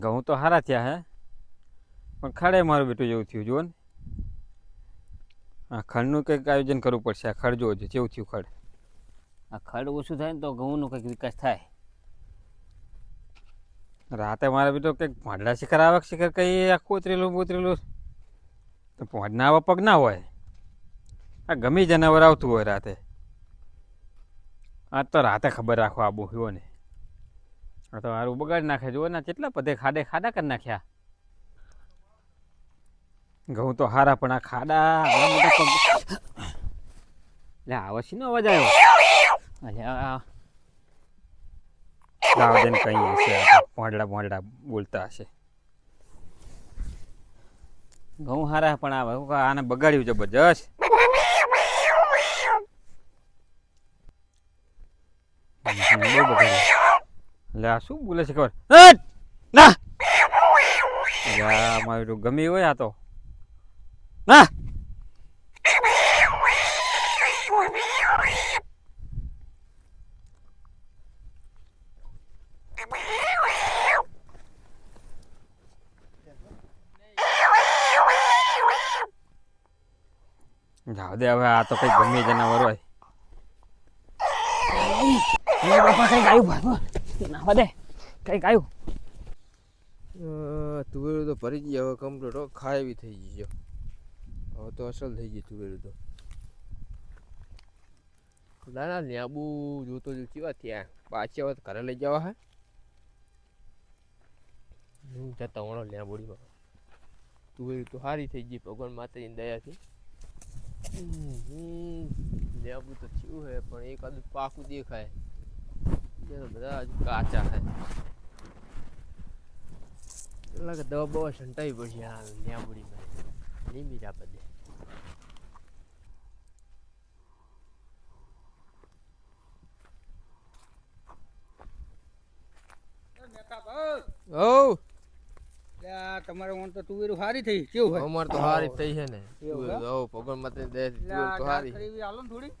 ઘઉં તો સારા થયા હે. પણ ખડે મારું બેટું જેવું થયું જુઓ ને. આ ખડનું કંઈક આયોજન કરવું પડશે આ ખડ જોવો છે કેવું થયું ખડ. આ ખડ ઓછું થાય ને તો ઘઉંનો કંઈક વિકાસ થાય. રાતે મારે બેટો કંઈક ભાંડલા શિખર આવે શિખર કંઈ આ કોતરેલું બોતરેલું. તો ભાંડના આવા પગ ના હોય. આ ગમે જનાવર આવતું હોય રાતે. આ તો રાતે ખબર રાખો આબુ હોય ને. આ તો હારું બગાડ નાખે જુઓ ને કેટલા બધે ખાડે ખાડા કરી નાખ્યા. ઘઉં તો હારા, પણ આ ખાડા એટલે છે ને અવાજ આવ્યો? લાવજન કઈ હશે ભોંડલા ભોંડલા બોલતા હશે. ઘઉં હારા, પણ આવે આને બગાડ્યું જબરજસ્ત હમ, બહુ બગાડ્યું લે, આ શું બોલે છે ખબર! ના! મારું ગમી હોય આ તો. ના! જાવ દે, હવે આ તો કઈ ગમે જનાવર હોય બાપા કઈ ગાયું બાપા નાવા દે કંઈક આવ્યું તુવેરું તો ભરી ગઈ હવે કમ્પ્લીટ હો ખાય એવી થઈ ગઈ હવે તો અસલ થઈ ગઈ તુવેરું તો. ના ના લેબુ જોતો જો કેવા ત્યાં પાછી હવે ઘરે લઈ જવા હે? હું જતા વણો લેબુડીમાં તુવેરું તો સારી થઈ ગઈ ભગવાન માતાજીની દયાથી. હમ, તો થયું હે પણ એકાદું પાકું દેખાય. બીજા તો બધા હજુ કાચા હે લાગે દવા બવા છંટાવી પડશે આ લીંબડીમાં લીંબી બધે ઓ તમારે ઓન તો તુવેરું સારી થઈ. કેવું હોય? અમાર તો હારી થઈ છે ને. એવું એમ? ઓ ભગવાન માતે દે એટલે તો હારી. કરી હાલો થોડી.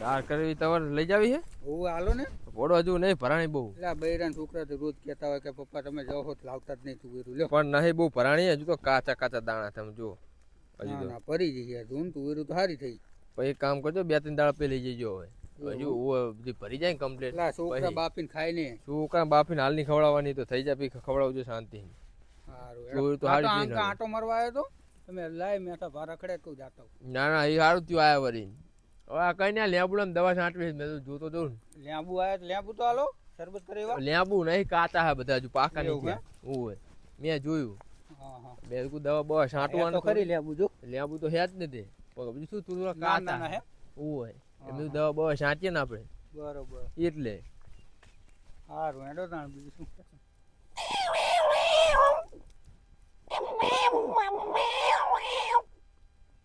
દાળ કરવી તમારે લઈ જાવી છે હું. હાલો ને. પોડો હજુ નહીં ભરાણી બહુ. એટલે આ છોકરા તો રોજ કહેતા હોય કે પપ્પા તમે જાઓ તો લાવતા જ નહીં તુવેરું લ્યો. પણ નહીં બહુ ભરાણી હજુ તો કાચા કાચા દાણા તમે જુઓ. હજુ ના ભરી જઈએ. તું તુવેરું તો સારી થઈ. પછી કામ કરજો બે ત્રણ દાળ પે લઈ જજો હવે. હજુ. બધી ભરી જાય કમ્પ્લીટ છોકરા? બાપીને ખાય ને. છોકરા બાફીને હાલની ખવડાવવાની તો થઈ જાય પછી ખવડાવજો શાંતિ. સારું તો. આંટો મારવા આવ્યો તો? તમે લાય મેં તો ભાર રખડે કહું જાતો. ના ના એ સારું થયું આયા વળી. હવે આ કઈ ના લેબુડામાં દવા છાંટવી મેં તો જોતો જોઉં લેંબુ આવ્યા તો લેબુ તો હાલો શરબત કરે એવા? લેબુ નહીં કાચા હે બધા જો પાકા નહીં ઓય મેં જોયું. બે મેં કીધું દવા બવા છાંટવાનું ખરી લેબુ જો. લેબુ તો હે જ નથી પણ બીજું શું તું થોડા કાચા હે? ઓય. દવા બવા છાંટીએ ને આપણે. બરોબર. એટલે. સારું હેડો તાણ બીજું શું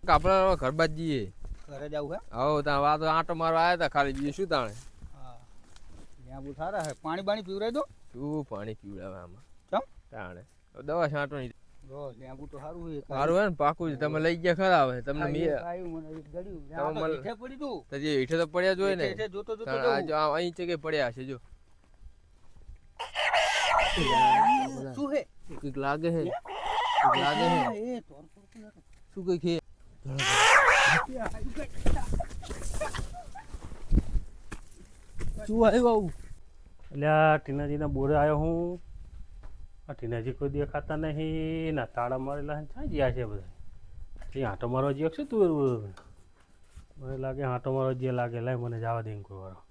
આપણે ઘર બાજ જઈએ. ઘરે જવું હે? આવો ત્યાં વાતો આંટો મારવા આવ્યા હતા ખાલી બીજું શું તાણે? હા. લેંબુ સારા હે? પાણી બાણી પીવરાય દો. શું પાણી પીવડાવે આમાં? ચમ? તાણે. દવા છાંટવાની. હે પડ્યા છે કે પડ્યા છે જો. શું હે? લાગે હતો? શું કઈ ખે શું આવ્યું આવું? એટલે આ ટીનાજીના બોરે આવ્યો હું. આ ટીનાજી કોઈ દેખાતા નહીં. ના તાળા મારેલા ક્યાં ગયા છે બધા. એ આંટો મારવા જઈએ છે તું મને લાગે આંટો મારવા જે લાગે લાય મને જવા દે કોઈ વાળો.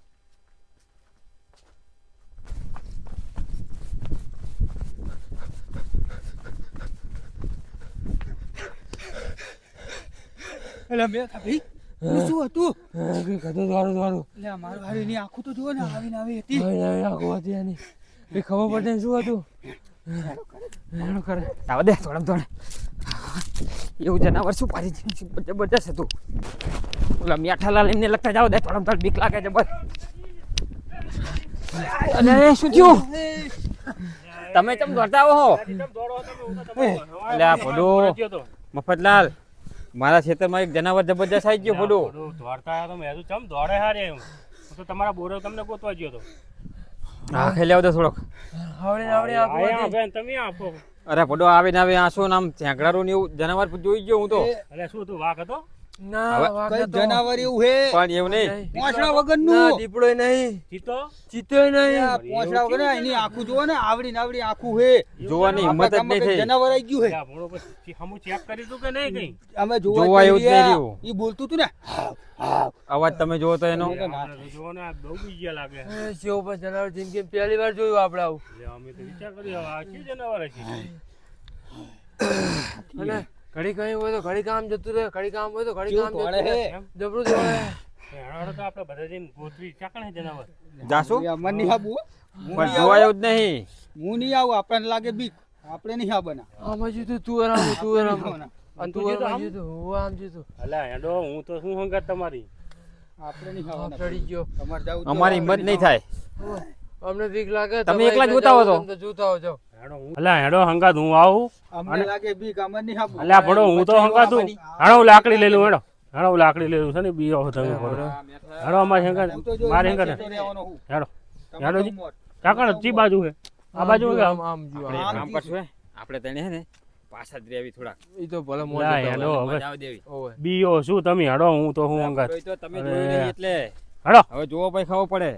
એલા મેં ભાઈ શું હતું? એટલે આંખો તો જુઓ ને આવીને આવી આખું એ ખબર પડે શું હતું? એનો કરે. આવા દે થોડા થોડે એવું જનાવર શું છે? જબરજસ્ત હતું? ઓલા મીઠાલા લઈને લગતા જાવ દે થોડમ થોડા બીક લાગે જબર અરે શું થયું? તમે ચમ દોડતા આવો એટલે આ ભડો મફતલાલ મારા ખેતરમાં એક જનાવર જબરજસ્ત આવી ગયો ફોડો દોડતા આવ્યા તો મેં કીધું ચમ દોડે હારે હું તો તમારા બોરો તમને ગોતવા ગયો હતો હા ખેલે આવતો થોડોક. આવડે આવડે આપો બેન તમે આપો. અરે ફોડો આવે ને આવે આ શું નામ ઝેંકડારું ને એવું જનાવર જોઈ ગયો હું તો. અરે શું તું વાઘ હતો? ના કઈ જનાવર એવું હે? પણ એવું નહીં. પોંછડા વગરનું દીપડોય નહીં. ચીતો? ચિત્તોય નહીં. પોંછડા વગર એની આખું જોવો ને આવડી નાવડી આખું હે. જોવાની હિંમત જ નહીં થઈ. જનાવર આવી ગયું હે? યા ભણો પછી હમું ચેક કરી તું કે નહીં કઈ? અમે જોવા જોવા એવું જ નહીં રહ્યું. ઈ બોલતું તું ને અવાજ તમે જોવો તો એનો. જોવો ને બહુ બીજા લાગે. એ પર જનાવર જિંદગી પહેલી વાર જોયું આપણે આવું. અમે તો વિચાર કર્યો આ જનાવર અને ઘડી કઈ હોય તો ઘડી કામ જતું રહે ઘડી કામ હોય તો ઘડી કામ જતું રહે. જબરું દોડે હેડો હેડો તો આપણે બધા જઈને ગોતવી ચાકણ જનાવર જાશું ઈ નહીં આવું. હું પણ નહીં આવું. જ નહીં. હું નહીં આવું. આપણને લાગે બીક. આપણે નહીં આવવાના આમાં જીતું તું આરામ તું આરામ અને તું તું આરામ જીતું હું આમ જીતું. અલા હેડો હું તો શું હંગાત તમારી? આપણે નહીં આ આવવાના. ચડી ગયો. તમારે જાવું અમારી હિંમત નહીં થાય. અમને બીક લાગે તમે એકલા જોતા હો તો? જોતા હો જાઓ. હેડો અલા હેડો હંગાત હું આવું. અમને લાગે બીક અમને નહીં આપો અલ્યા પડો હું તો હંગાત હું હેડો લાકડી લઈ લઉં હેડો. હેડો લાકડી લઈ લઉં છે ને બીઓ તમે પડો હેડો અમારે હંગાત હું તો જો મારે હંગાત. હેડો. હેડો જી. કાકા ચી બાજુ હે આ બાજુ હે આમ આમ જો. આપણે આમ. કરશું હે? આપણે તેને હે ને પાછા જ રેવી થોડા ઈ તો ભલે મોજ હેડો. હવે. આવે. બીઓ શું તમે? હેડો હું તો હું હંગાત. તો તમે જોઈ એટલે. હેડો. હવે જોવો પછી ખબર પડે.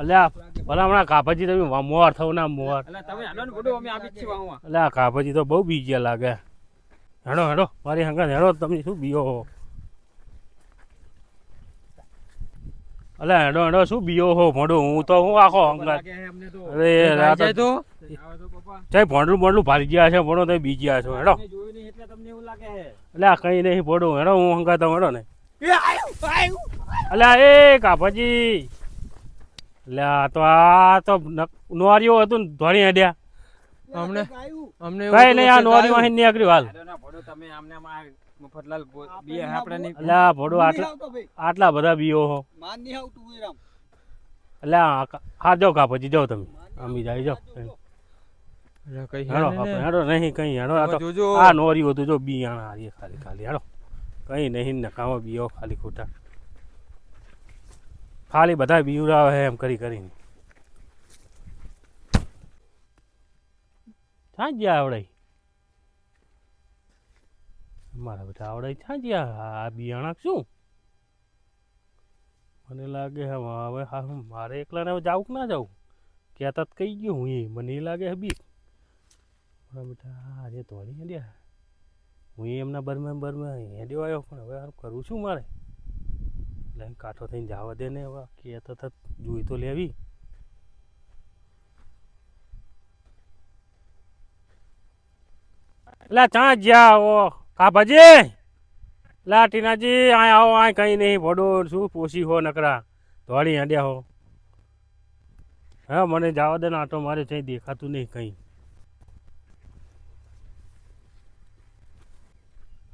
અલ્યા ભલા હમણાં કાપાજી તમે મોર થવ ના મોર. અલ્યા કાપાજી તો બહુ બીજ્યા લાગે. હેડો હેડો મારી હંગાત હેડો તમે શું બીઓ અલ્યા હેડો હેડો શું બીઓ હો? ભોંડું હું તો હું આખો હંગાત. અરે રાત તો? ભોંડલું ભોંડલું ભારી ગયા છે ભણો તમે આ છો હેડો. અલ્યા કઈ નહીં પડું હેડો હું હંગાત હેડો ને. અલ્યા એ કાપાજી અલ્યા તો આ તો નોરીઓ હતું ને ધોણી હેડ્યા અમને અમને કઈ નહીં આ નોરિયો કે નહીં અહીં નીકળ્યું હાલ તમે અમને આ મફતલાલ બે આપણે નહીં અલ્યા ભોડો આટલા આટલા બધા બીઓ હો. માન નહીં આવતું વિરામ. અલ્યા આ- હા જાઓ પછી જાઓ તમે. અમી જાય જાઓ હેડો નહીં કઈ હેડો આ તો આ નોરિયું હતું જો બિયાણા હારી ખાલી ખાલી હેડો. કઈ નહીં નકામો બીઓ ખાલી ખોટા. ખાલી બધા બીવડાવે છે એમ કરી કરીને. ક્યાં ગયા આવડે મારા બધા આવડે ક્યાં ગયા. આ બિયાણા શું? મને લાગે હવે મારે એકલાને હવે જાવું કે ના જાવું કહેતા જ કહી ગયો હું એ. મને લાગે હે બી મારા બેટા, આજે તોડી હેડ્યા. હું એમના બરમાં બરમાં હેડ્યો આવ્યો, પણ હવે કરું છું મારે. એટલે કાંઠો થઈને જવા દે ને હવે કે તો જોઈ તો લેવી. લા ચા જ્યા આવો. કાભાજી લા ટીનાજી આ આવો આ કઈ નહીં, ભડો, શું પોસી હો નકરા? ધોળી હાંડ્યા હો. હા, મને જવા દે ને આટો મારે ત્યાં દેખાતું નહીં કંઈ.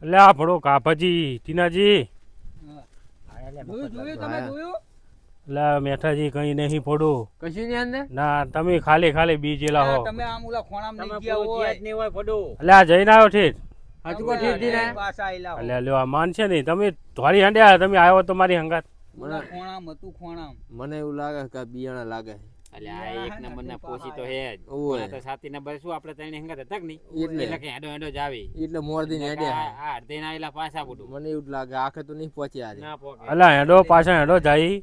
એટલે આ ભડો કાભાજી, ટીનાજી. જોયું જોયું તમે જોયું? એટલે આ મેઠાજી કંઈ નહીં પડો કશું નહીં અંદર ના તમે ખાલી ખાલી બીજેલા હો. તમે આમ ઓલા ખોણામાં નહીં ગયા હોય. નહીં હોય પડો એટલે જઈને આવ્યો ઠીક. હાચું કો ઠીક ઠીક ને? પાછા આયેલા હોય. એટલે લ્યો આ માન છે નહીં. તમે ધોળી હાંડ્યા તમે આવ્યો તો મારી હંગાત. ઓલા ખોણામ હતું ખોણામ. મને એવું લાગે કે બિયાણા લાગે. એટલે આ એક નંબરના પોસી તો હે જ. તો સાતી નંબર શું આપણે ત્રણે હંગાત હતા નહીં. એટલે. એટલે કે હેડો હેડો જ આવી એટલે મોર દિન આ આ અડધે ના આયેલા પાછા બધું મને એવું લાગે આખે તો નહીં પહોંચ્યા આજે. ના પોકે એટલે હેડો પાછા હેડો જાય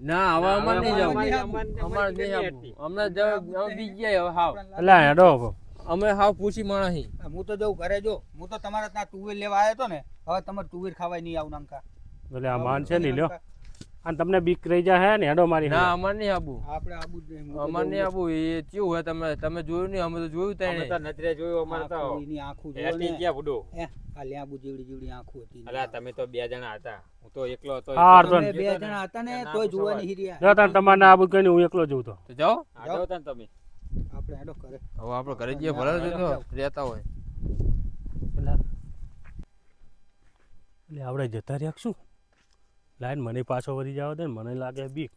ના હવે અમારે નહીં જવું. અમારે- અમારે- અમારે નહીં આપવું અમને જવ અમે ગયા હવે હાવ. એટલે હેડો અમે હાવ પૂછી માણસ હું. તો જઉં ઘરે જો. હું તો તમારા ત્યાં ટુવેર લેવા આવ્યો હતો ને હવે તમારે ટુવેર ખાવાય નહીં આવું નંકા એટલે આ માન છે નહીં લ્યો. અને તમને બીક રહી જાય હે ને હેડો મારી ના અમાર નહીં આબુ. આપણે આબુ જ નહીં. અમારે નહીં આપવું એ કેવું હોય તમે? તમે જોયું નહીં? અમે તો જોયું અમે તો નજરે જોયું અમાર તો એની આંખું જુઓ હેઠી ક્યાં ગયા આ લે આબુ જેવડી જેવડી આંખું હતી અલા તમે તો બે જણા હતા. હું તો એકલો હતો હા, તો- તમે બે જણા હતા ને તોય પૂછો જોવા નહીં રહ્યા. જો તાર તમારે આબુ કઈ હું એકલો જોઉં તો. તો જાઓ. જાઓ તાન તમે. આપણે હેડો કરે હવે આપણે ઘરે જઈએ ભલે તો રહેતા હોય. એટલે એટલે આપણે જતા રહ્યા શું? લાઈન મને પાછો વળી જવા દે ને મને લાગે બીક.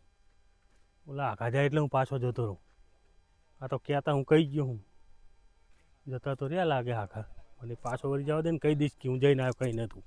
ઓલા આઘા જાય એટલે હું પાછો જતો રહું. આ તો કહેતા હું કહી ગયો હું. જતા તો રહ્યા લાગે આખા મને પાછો વળી જવા દે ને કહી દઈશ કે હું જઈને આવ્યો કંઈ નહોતું